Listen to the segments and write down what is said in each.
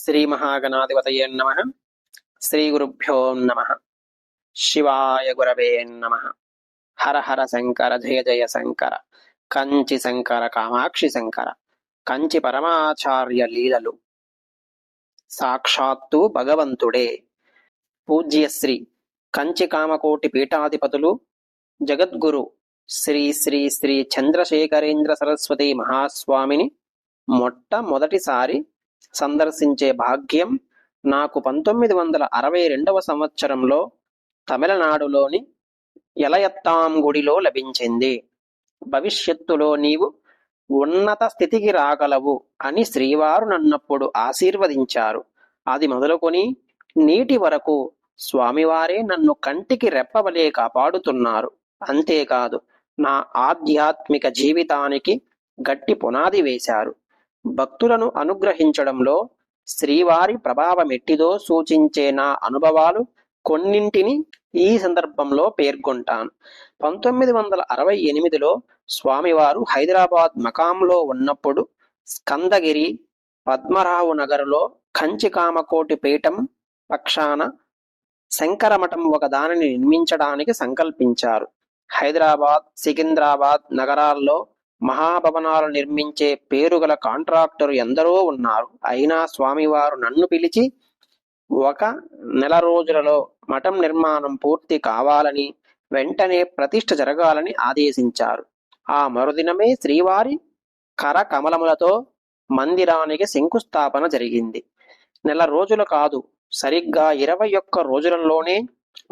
శ్రీ మహాగణాధిపతయే నమ. శ్రీ గురుభ్యో నమ. శివాయ గురవే నమ. హర హర శంకర జయ జయ శంకర. కంచి శంకర కామాక్షి శంకర. కంచి పరమాచార్య లీలలు. సాక్షాత్తు భగవంతుడే. పూజ్యశ్రీ కంచి కామకోటి పీఠాధిపతులు. జగద్గురు శ్రీ శ్రీ శ్రీ చంద్రశేఖరేంద్ర సరస్వతి మహాస్వామిని మొట్టమొదటిసారి సందర్శించే భాగ్యం నాకు పంతొమ్మిది వందల అరవై రెండవ సంవత్సరంలో తమిళనాడులోని ఎలయత్తాం గుడిలో లభించింది. భవిష్యత్తులో నీవు ఉన్నత స్థితికి రాగలవు అని శ్రీవారు నన్నప్పుడు ఆశీర్వదించారు. అది మొదలుకొని నీటి వరకు స్వామివారే నన్ను కంటికి రెప్పవలే కాపాడుతున్నారు. అంతేకాదు నా ఆధ్యాత్మిక జీవితానికి గట్టి పునాది వేశారు. భక్తులను అనుగ్రహించడంలో శ్రీవారి ప్రభావమెట్టిదో సూచించే నా అనుభవాలు కొన్నింటిని ఈ సందర్భంలో పేర్కొంటాను. పంతొమ్మిది వందల అరవై ఎనిమిదిలో స్వామివారు హైదరాబాద్ మకాంలో ఉన్నప్పుడు స్కందగిరి పద్మరావు నగరులో కంచికామకోటి పీఠం పక్షాన శంకరమఠం ఒక దానిని నిర్మించడానికి సంకల్పించారు. హైదరాబాద్ సికింద్రాబాద్ నగరాల్లో మహాభవనాలు నిర్మించే పేరుగల కాంట్రాక్టరు ఎందరో ఉన్నారు. అయినా స్వామివారు నన్ను పిలిచి ఒక నెల రోజులలో మఠం నిర్మాణం పూర్తి కావాలని వెంటనే ప్రతిష్ఠ జరగాలని ఆదేశించారు. ఆ మరుదినమే శ్రీవారి కరకమలములతో మందిరానికి శంకుస్థాపన జరిగింది. నెల రోజులు కాదు సరిగ్గా ఇరవై ఒక్క రోజులలోనే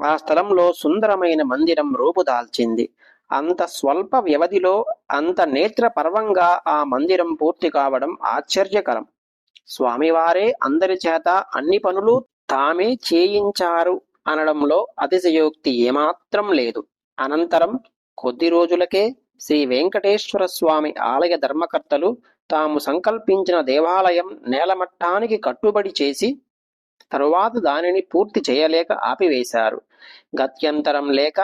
ఆ స్థలంలో సుందరమైన మందిరం రూపుదాల్చింది. అంత స్వల్ప వ్యవధిలో అంత నేత్ర పర్వంగా ఆ మందిరం పూర్తి కావడం ఆశ్చర్యకరం. స్వామివారే అందరి చేత అన్ని పనులు తామే చేయించారు అనడంలో అతిశయోక్తి ఏమాత్రం లేదు. అనంతరం కొద్ది రోజులకే శ్రీ వెంకటేశ్వర స్వామి ఆలయ ధర్మకర్తలు తాము సంకల్పించిన దేవాలయం నేలమట్టానికి కట్టుబడి చేసి తరువాత దానిని పూర్తి చేయలేక ఆపివేశారు. గత్యంతరం లేక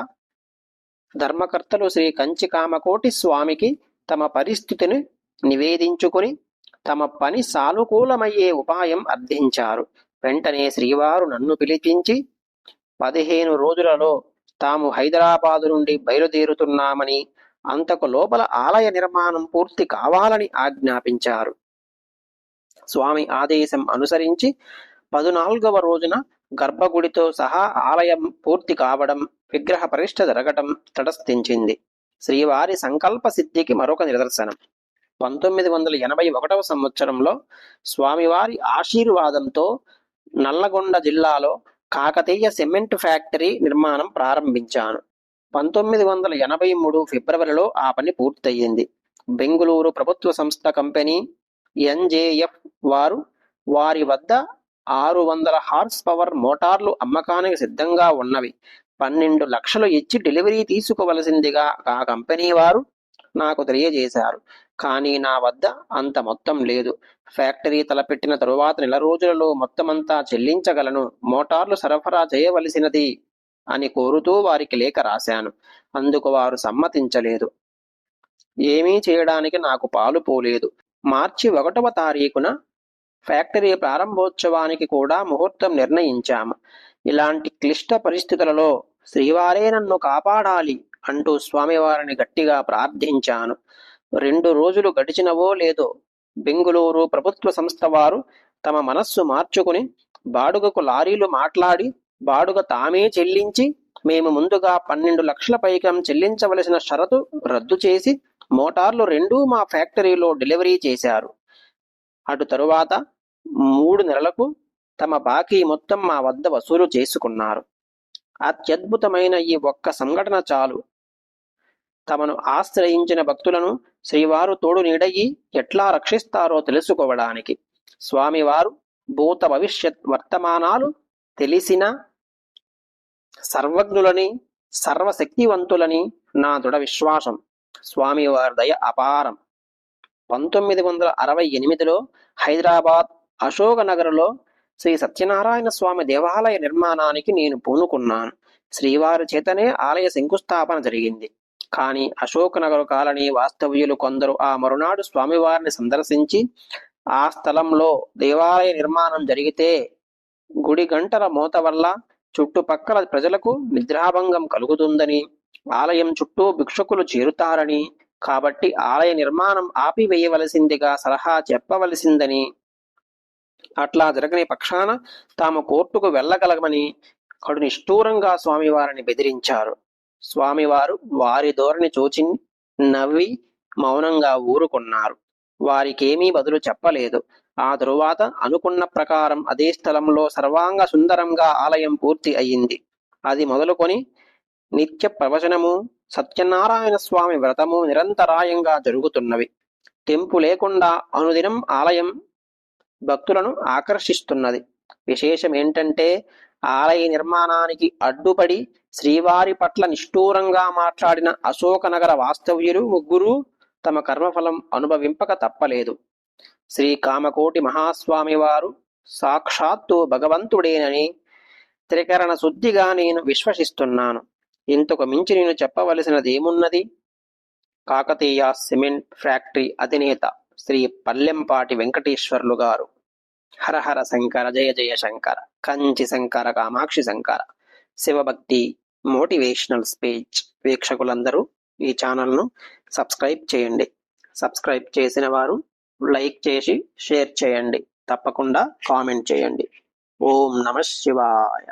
ధర్మకర్తలు శ్రీ కంచి కామకోటి స్వామికి తమ పరిస్థితిని నివేదించుకుని తమ పని సానుకూలమయ్యే ఉపాయం అర్థించారు. వెంటనే శ్రీవారు నన్ను పిలిపించి పదిహేను రోజులలో తాము హైదరాబాదు నుండి బయలుదేరుతున్నామని అంతకు లోపల ఆలయ నిర్మాణం పూర్తి కావాలని ఆజ్ఞాపించారు. స్వామి ఆదేశం అనుసరించి పదునాలుగవ రోజున గర్భగుడితో సహా ఆలయం పూర్తి కావడం విగ్రహ పరిష్ట జరగటం తటస్థించింది. శ్రీవారి సంకల్ప సిద్ధికి మరొక నిదర్శనం. పంతొమ్మిది వందల ఎనభై ఒకటవ సంవత్సరంలో స్వామివారి ఆశీర్వాదంతో నల్లగొండ జిల్లాలో కాకతీయ సిమెంట్ ఫ్యాక్టరీ నిర్మాణం ప్రారంభించాను పంతొమ్మిది వందల ఎనభై మూడు ఫిబ్రవరిలో ఆ పని పూర్తయింది. బెంగుళూరు ప్రభుత్వ సంస్థ కంపెనీ ఎన్జేఎఫ్ వారు వారి వద్ద ఆరు వందల హార్స్ పవర్ మోటార్లు అమ్మకానికి సిద్ధంగా ఉన్నవి. పన్నెండు లక్షలు ఇచ్చి డెలివరీ తీసుకోవలసిందిగా ఆ కంపెనీ వారు నాకు తెలియజేశారు. కానీ నా వద్ద అంత మొత్తం లేదు. ఫ్యాక్టరీ తలపెట్టిన తరువాత నెల రోజులలో మొత్తమంతా చెల్లించగలను. మోటార్లు సరఫరా చేయవలసినది అని కోరుతూ వారికి లేఖ రాశాను. అందుకు వారు సమ్మతించలేదు. ఏమీ చేయడానికి నాకు పాలు పోలేదు. మార్చి ఒకటవ తారీఖున ఫ్యాక్టరీ ప్రారంభోత్సవానికి కూడా ముహూర్తం నిర్ణయించాము ఇలాంటి క్లిష్ట పరిస్థితులలో శ్రీవారే నన్ను కాపాడాలి అంటూ స్వామివారిని గట్టిగా ప్రార్థించాను. రెండు రోజులు గడిచినవో లేదో బెంగుళూరు ప్రభుత్వ సంస్థ వారు తమ మనస్సు మార్చుకుని బాడుగకు లారీలు మాట్లాడి బాడుగ తామే చెల్లించి మేము ముందుగా పన్నెండు లక్షల పైకం చెల్లించవలసిన షరతు రద్దు చేసి మోటార్లు రెండూ మా ఫ్యాక్టరీలో డెలివరీ చేశారు. అటు తరువాత మూడు నెలలకు తమ బాకీ మొత్తం మా వద్ద వసూలు చేసుకున్నారు. అత్యద్భుతమైన ఈ ఒక్క సంఘటన చాలు. తమను ఆశ్రయించిన భక్తులను శ్రీవారు తోడు నీడయి ఎట్లా రక్షిస్తారో తెలుసుకోవడానికి స్వామివారు భూత భవిష్యత్ వర్తమానాలు తెలిసిన సర్వజ్ఞులని సర్వశక్తివంతులని నా దృఢ విశ్వాసం. స్వామివారి దయ అపారం. పంతొమ్మిది వందల అరవై ఎనిమిదిలో హైదరాబాద్ అశోకనగర్లో శ్రీ సత్యనారాయణ స్వామి దేవాలయ నిర్మాణానికి నేను పూనుకున్నాను. శ్రీవారి చేతనే ఆలయ శంకుస్థాపన జరిగింది. కానీ అశోకనగర్ కాలనీ వాస్తవ్యులు కొందరు ఆ మరునాడు స్వామివారిని సందర్శించి ఆ స్థలంలో దేవాలయ నిర్మాణం జరిగితే గుడి గంటల మోత వల్ల చుట్టుపక్కల ప్రజలకు నిద్రాభంగం కలుగుతుందని ఆలయం చుట్టూ భిక్షకులు చేరుతారని కాబట్టి ఆలయ నిర్మాణం ఆపివేయవలసిందిగా సలహా చెప్పవలసిందని అట్లా జరగని పక్షాన తాము కోర్టుకు వెళ్ళగలమని కడు నిష్ఠూరంగా స్వామివారిని బెదిరించారు. స్వామివారు వారి ధోరణి చూచి నవ్వి మౌనంగా ఊరుకున్నారు. వారికేమీ బదులు చెప్పలేదు. ఆ తరువాత అనుకున్న ప్రకారం అదే స్థలంలో సర్వాంగ సుందరంగా ఆలయం పూర్తి అయింది అది మొదలుకొని నిత్య ప్రవచనము సత్యనారాయణ స్వామి వ్రతము నిరంతరాయంగా జరుగుతున్నవి. తెంపు లేకుండా అనుదినం ఆలయం భక్తులను ఆకర్షిస్తున్నది. విశేషం ఏంటంటే ఆలయ నిర్మాణానికి అడ్డుపడి శ్రీవారి పట్ల నిష్ఠూరంగా మాట్లాడిన అశోకనగర వాస్తవ్యులు ముగ్గురు తమ కర్మఫలం అనుభవింపక తప్పలేదు. శ్రీ కామకోటి మహాస్వామి వారు సాక్షాత్తు భగవంతుడేనని త్రికరణ శుద్ధిగా నేను విశ్వసిస్తున్నాను. ఇంతకు మించి నేను చెప్పవలసినదేమున్నది? కాకతీయ సిమెంట్ ఫ్యాక్టరీ అధినేత శ్రీ పల్లెంపాటి వెంకటేశ్వర్లు గారు. హరహర శంకర జయ జయ శంకర కంచి శంకర కామాక్షి శంకర శివభక్తి మోటివేషనల్ స్పీచ్ వీక్షకులందరూ ఈ ఛానల్ను సబ్స్క్రైబ్ చేయండి. సబ్స్క్రైబ్ చేసిన వారు లైక్ చేసి షేర్ చేయండి. తప్పకుండా కామెంట్ చేయండి. ఓం నమ శివాయ.